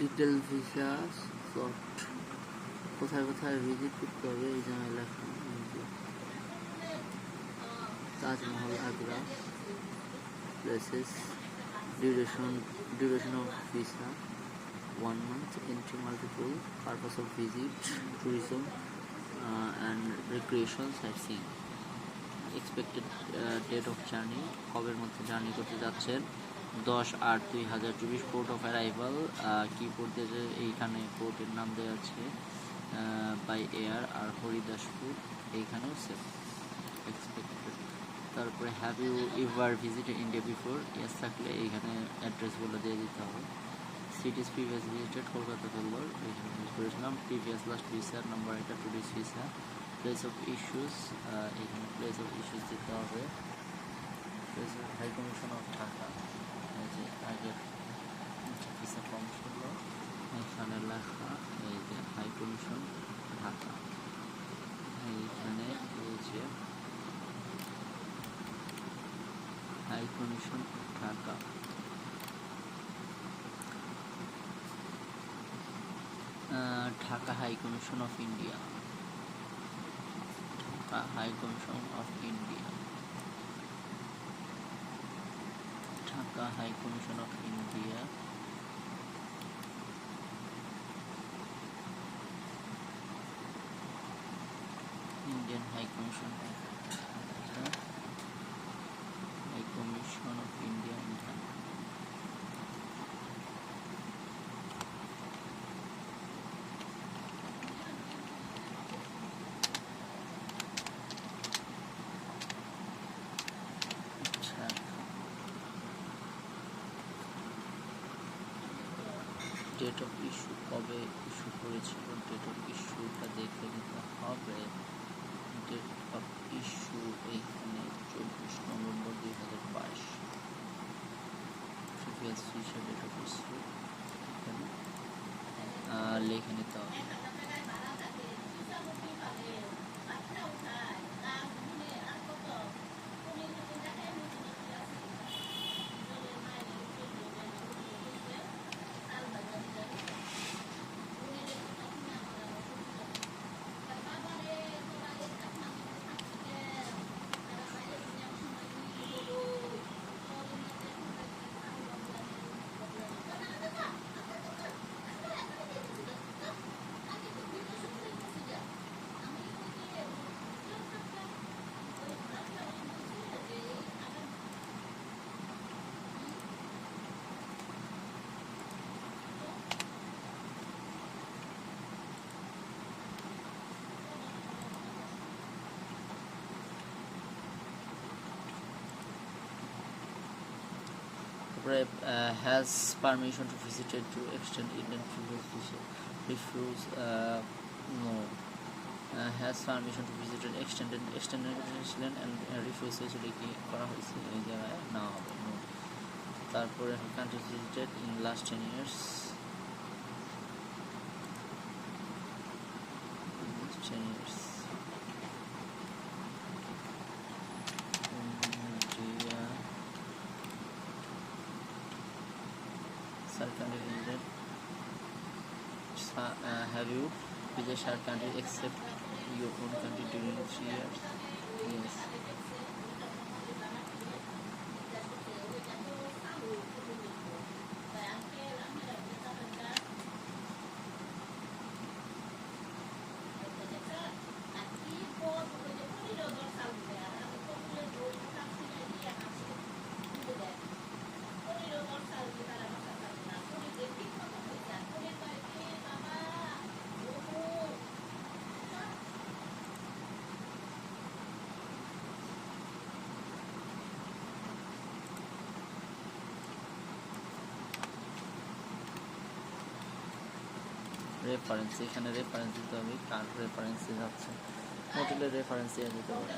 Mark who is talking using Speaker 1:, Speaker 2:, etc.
Speaker 1: Detail visa slot কোথায় কোথায় visit করতে হবে এই জন্য লেখা Taj Mahal, Agra places duration duration of visa one month entry multiple purpose of visit tourism and recreation sightseeing expected date of journey কবের মধ্যে journey করতে যাচ্ছেন? দশ আট দুই হাজার চব্বিশ পোর্ট অফ অ্যারাইভাল কি পোর্ট এইখানে পোর্টের নাম দেওয়া আছে বাই এয়ার আর হরিদাসপুর, এইখানেও সেম এক্সপেক্টেড তারপরে have you ever visited India before yes থাকলে এইখানে অ্যাড্রেসগুলো দিয়ে দিতে হবে। Cities previous visited Kolkata Bengal এইখানে করেছিলাম প্রিভিয়াস লাস্ট ভিসা নাম্বার এটা tourist visa place of issues এখানে প্লেস অফ ইস্যুস দিতে হবে। Place of high commission of Dhaka যে এখানে লেখা এই যে হাই কমিশন ঢাকা এইখানে এই যে high commission Dhaka Dhaka high commission of India. Dhaka high commission of India. Lanka High Commission of India. Indian High Commission of High Commission of India. Date of issue কবে issue করেছিল? Date of ইস্যুটা দেখে নিতে হবে। Date of issue এইখানে চব্বিশ November দুই হাজার বাইশ। প্রিভিয়াস হিসাবে ডেট অফ ইস্যু এখানে লিখে নিতে হবে। তারপরে has permission to visited to extend Indian refuse no has permission to visited extended extended ছিলেন অ্যান্ড রিফিউজ হয়েছিল কি করা হয়েছে এই জায়গায়? না, হবে তারপরে country visited in last ten years Country uh, have you visited sir country except your own country during three years yes reference এখানে রেফারেন্স দিতে হবে কার রেফারেন্সে যাচ্ছে। হোটেলের রেফারেন্স দেওয়া যেতে পারে